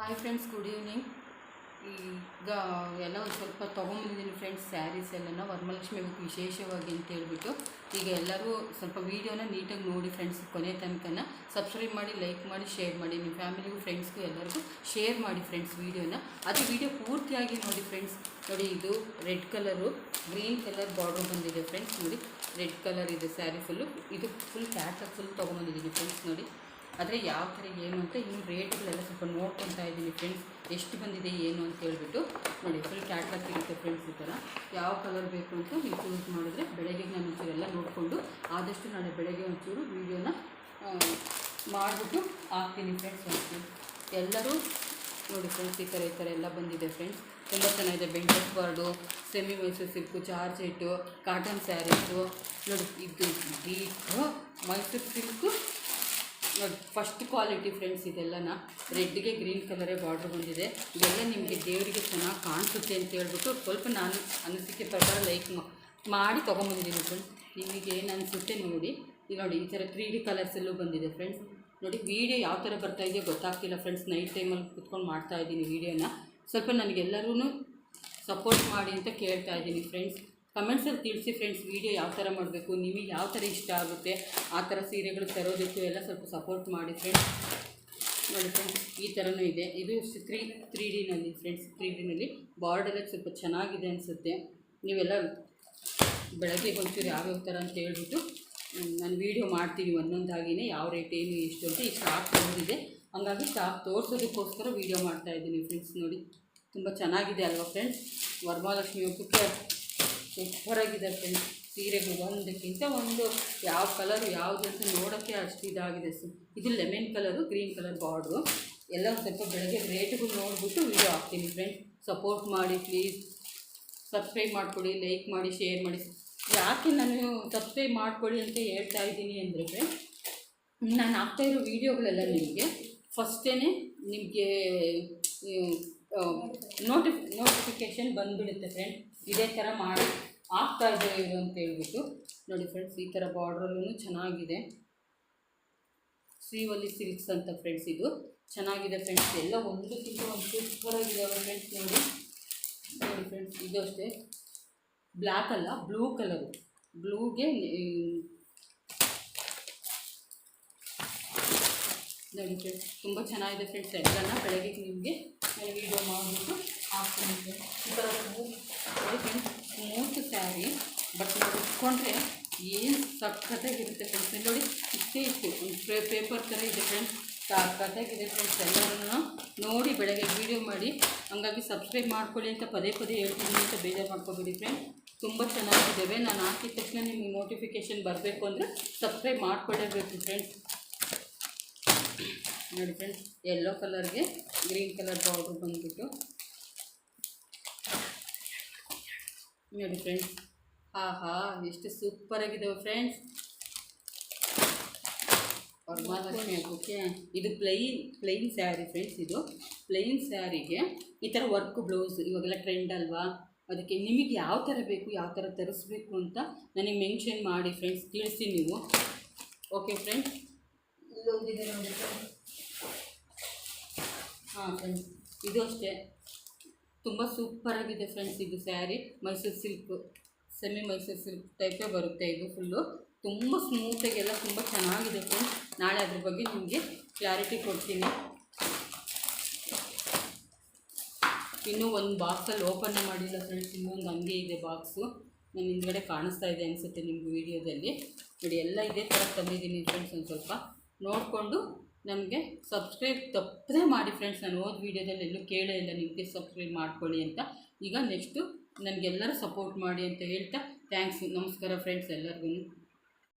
Hi friends good evening ಈಗ ಎಲ್ಲ ಒಂದು ಸ್ವಲ್ಪ ತೊಗೊಂಬಂದಿದ್ದೀನಿ ಫ್ರೆಂಡ್ಸ್ ಸ್ಯಾರೀಸ್ ಎಲ್ಲನ, ವರಮಹಾಲಕ್ಷ್ಮಿ ಹಬ್ಬಕ್ಕೆ ವಿಶೇಷವಾಗಿ ಅಂತ ಹೇಳ್ಬಿಟ್ಟು. ಈಗ ಎಲ್ಲರೂ ಸ್ವಲ್ಪ ವೀಡಿಯೋನ ನೀಟಾಗಿ ನೋಡಿ ಫ್ರೆಂಡ್ಸ್ ಕೊನೆ ತನಕನ ಸಬ್ಸ್ಕ್ರೈಬ್ ಮಾಡಿ ಲೈಕ್ ಮಾಡಿ ಶೇರ್ ಮಾಡಿ, ನಿಮ್ಮ ಫ್ಯಾಮಿಲಿಗೂ ಫ್ರೆಂಡ್ಸ್ಗೂ ಎಲ್ಲರಿಗೂ ಶೇರ್ ಮಾಡಿ ಫ್ರೆಂಡ್ಸ್ ವೀಡಿಯೋನ ಅದು ವೀಡಿಯೋ ಪೂರ್ತಿಯಾಗಿ ನೋಡಿ ಫ್ರೆಂಡ್ಸ್ ನೋಡಿ ಇದು red colour green colour border ಬಂದಿದೆ ಫ್ರೆಂಡ್ಸ್ ನೋಡಿ. ರೆಡ್ ಕಲರ್ ಇದೆ ಸ್ಯಾರಿ ಫುಲ್ಲು ಇದು ಫುಲ್ ಕ್ಯಾಟ್ ಫುಲ್ ತೊಗೊಂಬಂದಿದ್ದೀನಿ ಫ್ರೆಂಡ್ಸ್ ನೋಡಿ. ಆದರೆ ಯಾವ ಥರ ಏನು ಅಂತ ಇನ್ನು ರೇಟ್ಗಳೆಲ್ಲ ಸ್ವಲ್ಪ ನೋಡ್ಕೊತಾ ಇದ್ದೀನಿ ಫ್ರೆಂಡ್ಸ್ ಎಷ್ಟು ಬಂದಿದೆ, ಏನು ಅಂತ ಹೇಳ್ಬಿಟ್ಟು. ನೋಡಿ ಫುಲ್ ಕ್ಯಾಟ್ಲಾಗ್ ಸಿಗುತ್ತೆ ಫ್ರೆಂಡ್ಸ್ ಈ ಥರ ಯಾವ ಕಲರ್ ಬೇಕು ಅಂತ ನೀವು ಚೂಸ್ ಮಾಡಿದ್ರೆ ಬೆಳಗ್ಗೆ ನಾನು ಒಂಚೂರು ಎಲ್ಲ ನೋಡಿಕೊಂಡು ಆದಷ್ಟು ನಾಳೆ ಬೆಳಗ್ಗೆ ಒಂಚೂರು ವೀಡಿಯೋನ ಮಾಡಿಬಿಟ್ಟು ಹಾಕ್ತೀನಿ ಫ್ರೆಂಡ್ಸ್ ಒಂಚೂರು. ಎಲ್ಲರೂ ನೋಡಿ ಫ್ರೆಂಡ್ಸ್ ಈ ಥರ ಈ ಥರ ಎಲ್ಲ ಬಂದಿದೆ ಫ್ರೆಂಡ್ಸ್ ತುಂಬ ಚೆನ್ನಾಗಿದೆ ಬೆಂಟಸ್ border semi Mysuru silk georgette cotton sarees ನೋಡಿ, ಇದು ಬೀಟು ಮೈಸೂರು ಸಿಲ್ಕು ನೋಡಿ ಫಸ್ಟ್ ಕ್ವಾಲಿಟಿ ಫ್ರೆಂಡ್ಸ್ ಇದೆಲ್ಲನ? ರೆಡ್ಗೆ ಗ್ರೀನ್ ಕಲರೇ ಬಾರ್ಡ್ರ್ ಬಂದಿದೆ ಇದೆಲ್ಲ ನಿಮಗೆ ದೇವರಿಗೆ ಚೆನ್ನಾಗಿ ಕಾಣಿಸುತ್ತೆ ಅಂತ ಹೇಳ್ಬಿಟ್ಟು ಸ್ವಲ್ಪ ನಾನು ಅನಿಸಿಕೆ ಪ್ರಕಾರ ಲೈಕ್ ಮಾಡಿ ತೊಗೊಂಬಂದಿದ್ದೀನಿ ಫ್ರೆಂಡ್ಸ್ ನಿಮಗೆ ಏನು ಅನಿಸುತ್ತೆ ನೋಡಿ. ನೋಡಿ, ಈ ಥರ ತ್ರೀ ಡಿ ಕಲರ್ಸಲ್ಲೂ ಬಂದಿದೆ ಫ್ರೆಂಡ್ಸ್ ನೋಡಿ ವೀಡಿಯೋ ಯಾವ ಥರ ಬರ್ತಾ ಇದೆಯೋ ಗೊತ್ತಾಗ್ತಿಲ್ಲ ಫ್ರೆಂಡ್ಸ್ ನೈಟ್ ಟೈಮಲ್ಲಿ ಕುತ್ಕೊಂಡು ಮಾಡ್ತಾ ಇದ್ದೀನಿ ವೀಡಿಯೋನ ಸ್ವಲ್ಪ ನನಗೆಲ್ಲರೂ ಸಪೋರ್ಟ್ ಮಾಡಿ ಅಂತ ಕೇಳ್ತಾ ಇದ್ದೀನಿ ಫ್ರೆಂಡ್ಸ್ ಕಮೆಂಟ್ಸಲ್ಲಿ ತಿಳಿಸಿ ಫ್ರೆಂಡ್ಸ್ ವೀಡಿಯೋ ಯಾವ ಥರ ಮಾಡಬೇಕು, ನಿಮಗೆ ಯಾವ ಥರ ಇಷ್ಟ ಆಗುತ್ತೆ, ಆ ಥರ ಸೀರೆಗಳು ತರೋದಕ್ಕೂ ಎಲ್ಲ ಸ್ವಲ್ಪ ಸಪೋರ್ಟ್ ಮಾಡಿ ಫ್ರೆಂಡ್ಸ್ ನೋಡಿ ಫ್ರೆಂಡ್ಸ್ ಈ ಥರನೂ ಇದೆ. ಇದು ತ್ರೀ ತ್ರೀ ಡಿನಲ್ಲಿ ಫ್ರೆಂಡ್ಸ್ ತ್ರೀ ಡಿನಲ್ಲಿ ಬಾರ್ಡರ್ ಸ್ವಲ್ಪ ಚೆನ್ನಾಗಿದೆ ಅನಿಸುತ್ತೆ. ನೀವೆಲ್ಲ ಬೆಳಗ್ಗೆ ಒಂಚೂರು ಯಾವ್ಯಾವ ಥರ ಅಂತ ಹೇಳ್ಬಿಟ್ಟು ನಾನು ವೀಡಿಯೋ ಮಾಡ್ತೀನಿ ಒಂದೊಂದಾಗಿಯೇ ಯಾವ ರೇಟ್ ಏನು, ಎಷ್ಟು ಅಂತ ಈ ಸ್ಟಾಕ್ ಬಂದಿದೆ ಹಂಗಾಗಿ ಸ್ಟಾಕ್ ತೋರಿಸೋದಕ್ಕೋಸ್ಕರ ವೀಡಿಯೋ ಮಾಡ್ತಾಯಿದ್ದೀನಿ ಫ್ರೆಂಡ್ಸ್ ನೋಡಿ. ತುಂಬ ಚೆನ್ನಾಗಿದೆ ಅಲ್ವಾ ಫ್ರೆಂಡ್ಸ್ ವರಮಹಾಲಕ್ಷ್ಮಿ ಹಬ್ಬಕ್ಕೆ ಸೂಪರಾಗಿದೆ ಫ್ರೆಂಡ್ಸ್, ಸೀರೆಗಳು ಒಂದಕ್ಕಿಂತ ಒಂದು ಯಾವ ಕಲರ್ ಯಾವುದಂತ ನೋಡೋಕ್ಕೆ ಅಷ್ಟು ಇದಾಗಿದೆ ಸರ್ ಇದು lemon colour green colour border ಎಲ್ಲ ಸ್ವಲ್ಪ ಬೆಳಗ್ಗೆ ರೇಟ್ಗಳು ನೋಡಿಬಿಟ್ಟು ವೀಡಿಯೋ ಹಾಕ್ತೀನಿ ಫ್ರೆಂಡ್ಸ್. ಸಪೋರ್ಟ್ ಮಾಡಿ ಪ್ಲೀಸ್ ಸಬ್ಸ್ಕ್ರೈಬ್ ಮಾಡಿಕೊಡಿ ಲೈಕ್ ಮಾಡಿ ಶೇರ್ ಮಾಡಿ. ಯಾಕೆ ನಾನು ಸಬ್ಸ್ಕ್ರೈಬ್ ಮಾಡಿಕೊಡಿ ಅಂತ ಹೇಳ್ತಾ ಇದ್ದೀನಿ ಅಂದರೆ ಫ್ರೆಂಡ್ಸ್, ನಾನು ಹಾಕ್ತಾ ಇರೋ ವೀಡಿಯೋಗಳೆಲ್ಲ ನಿಮಗೆ ಫಸ್ಟೇ ನಿಮಗೆ ನೋಟಿಫ್ ನೋಟಿಫಿಕೇಷನ್ ಬಂದುಬಿಡುತ್ತೆ ಫ್ರೆಂಡ್ ಇದೇ ಥರ ಮಾಡಿ. ಆಗ್ತಾ ಇದೆ ಇದು ಅಂತ ಹೇಳ್ಬಿಟ್ಟು. ನೋಡಿ ಫ್ರೆಂಡ್ಸ್ ಈ ಥರ ಬಾರ್ಡ್ರಲ್ಲೂ ಚೆನ್ನಾಗಿದೆ. ಶ್ರೀವಲ್ಲಿ ಸಿಲ್ಕ್ಸ್ ಅಂತ ಫ್ರೆಂಡ್ಸ್ ಇದು. ಚೆನ್ನಾಗಿದೆ ಫ್ರೆಂಡ್ಸ್ ಎಲ್ಲ ಒಂದಕ್ಕಿಂತ ಒಂದು ಸೂಪರಾಗಿದ್ದಾವೆ ಫ್ರೆಂಡ್ಸ್ ನೋಡಿ. ನೋಡಿ ಫ್ರೆಂಡ್ಸ್ ಇದು ಅಷ್ಟೇ. ಬ್ಲ್ಯಾಕ್ ಅಲ್ಲ ಬ್ಲೂ ಕಲರು ಬ್ಲೂಗೆ ನೋಡಿ ಫ್ರೆಂಡ್ಸ್ ತುಂಬ ಚೆನ್ನಾಗಿದೆ ಫ್ರೆಂಡ್ಸ್ ಎಲ್ಲನ ಬೆಳಗ್ಗೆ ನಿಮಗೆ ನಾನು ವೀಡಿಯೋ ಮಾಡಿಬಿಟ್ಟು ಹಾಕ್ತೀನಿ ಫ್ರೆಂಡ್ಸ್ ಈ ಥರ ಸ್ಮೂತ್ ನೋಡಿ ಫ್ರೆಂಡ್ಸ್ ಸ್ಮೂತ್ ಸ್ಯಾರಿ ಉಟ್ಕೊಂಡ್ರೆ ಏನು ಸಖತ್ತಾಗಿರುತ್ತೆ ಫ್ರೆಂಡ್ಸ್ ನೋಡಿ ಇಷ್ಟೇ ಇತ್ತು. ಒಂದು ಪೇಪರ್ ಥರ ಇದೆ ಫ್ರೆಂಡ್ಸ್ ಸಖತ್ತಾಗಿದೆ ಫ್ರೆಂಡ್ಸ್ ಎಲ್ಲರೂ ನೋಡಿ ಬೆಳಗ್ಗೆ ವೀಡಿಯೋ ಮಾಡಿ. ಹಂಗಾಗಿ ಸಬ್ಸ್ಕ್ರೈಬ್ ಮಾಡ್ಕೊಳ್ಳಿ ಅಂತ ಪದೇ ಪದೇ ಹೇಳ್ತೀನಿ ಅಂತ ಬೇಜಾರು ಮಾಡ್ಕೊಬೇಡಿ ಫ್ರೆಂಡ್ಸ್ ತುಂಬ ಚೆನ್ನಾಗಿದ್ದಾವೆ. ನಾನು ಹಾಕಿದ ತಕ್ಷಣ ನಿಮಗೆ ನೋಟಿಫಿಕೇಷನ್ ಬರಬೇಕು ಅಂದರೆ ಸಬ್ಸ್ಕ್ರೈಬ್ ಮಾಡ್ಕೊಳ್ಳೇಬೇಕು ಫ್ರೆಂಡ್ಸ್ ನೋಡಿ ಫ್ರೆಂಡ್ಸ್ ಯೆಲ್ಲೋ ಕಲರ್ಗೆ ಗ್ರೀನ್ ಕಲರ್ ಬಾರ್ಡ್ರ್ ಬಂದುಬಿಟ್ಟು. ನೋಡಿ ಫ್ರೆಂಡ್ಸ್ ಆಹಾ ಎಷ್ಟು ಸೂಪರ್ ಆಗಿದ್ದಾವೆ ಫ್ರೆಂಡ್ಸ್ ವರಮಹಾಲಕ್ಷ್ಮಿ ಹಬ್ಬಕ್ಕೆ ಇದು ಪ್ಲೈನ್ ಪ್ಲೈನ್ ಸ್ಯಾರಿ ಫ್ರೆಂಡ್ಸ್ ಇದು. ಪ್ಲೈನ್ ಸ್ಯಾರಿಗೆ ಈ ಥರ ವರ್ಕ್ ಬ್ಲೌಸ್ ಇವಾಗೆಲ್ಲ ಟ್ರೆಂಡ್ ಅಲ್ವಾ? ಅದಕ್ಕೆ ನಿಮಗೆ ಯಾವ ಥರ ಬೇಕು ಯಾವ ಥರ ತರಿಸ್ಬೇಕು ಅಂತ ನನಗೆ ಮೆನ್ಷನ್ ಮಾಡಿ ಫ್ರೆಂಡ್ಸ್ ತಿಳಿಸಿ ನೀವು. ಓಕೆ ಫ್ರೆಂಡ್ಸ್ ಇಲ್ಲೊಂದಿದೆ ನೋಡಿ ಹಾಂ ಫ್ರೆಂಡ್ಸ್ ಇದು ಅಷ್ಟೇ. ತುಂಬ ಸೂಪರಾಗಿದೆ ಫ್ರೆಂಡ್ಸ್ ಇದು sari Mysore silk semi Mysore silk ಟೈಪೇ ಬರುತ್ತೆ ಇದು ಫುಲ್ಲು ತುಂಬ ಸ್ಮೂತಾಗೆಲ್ಲ ತುಂಬ ಚೆನ್ನಾಗಿದೆ ಫ್ರೆಂಡ್ಸ್ ನಾಳೆ ಅದ್ರ ಬಗ್ಗೆ ನಿಮಗೆ ಕ್ಲಾರಿಟಿ ಕೊಡ್ತೀನಿ. ಇನ್ನೂ ಒಂದು ಬಾಕ್ಸಲ್ಲಿ ಓಪನ್ ಮಾಡಿಲ್ಲ ಫ್ರೆಂಡ್ಸ್ ಇನ್ನೊಂದು ಹಂಗೆ ಇದೆ ಬಾಕ್ಸು ನಾನು ಹಿಂದ್ಗಡೆ ಕಾಣಿಸ್ತಾ ಇದೆ ಅನಿಸುತ್ತೆ ನಿಮ್ಗೆ ವಿಡಿಯೋದಲ್ಲಿ ನೋಡಿ, ಎಲ್ಲ ಇದೇ ಥರ ತಂದಿದ್ದೀನಿ ಫ್ರೆಂಡ್ಸ್ ಒಂದು ಸ್ವಲ್ಪ. ನೋಡಿಕೊಂಡು ನಮಗೆ ಸಬ್ಸ್ಕ್ರೈಬ್ ತಪ್ಪದೇ ಮಾಡಿ ಫ್ರೆಂಡ್ಸ್ ನಾನು ಓದ್ ವೀಡಿಯೋದಲ್ಲಿ ಎಲ್ಲೂ ಕೇಳೇ ಇಲ್ಲ. ನಿಮಗೆ ಸಬ್ಸ್ಕ್ರೈಬ್ ಮಾಡ್ಕೊಳ್ಳಿ ಅಂತ. ಈಗ ನೆಕ್ಸ್ಟು ನನಗೆಲ್ಲರೂ ಸಪೋರ್ಟ್ ಮಾಡಿ ಅಂತ ಹೇಳ್ತಾ ಥ್ಯಾಂಕ್ಸ್ ನಮಸ್ಕಾರ ಫ್ರೆಂಡ್ಸ್ ಎಲ್ಲರಿಗೂ.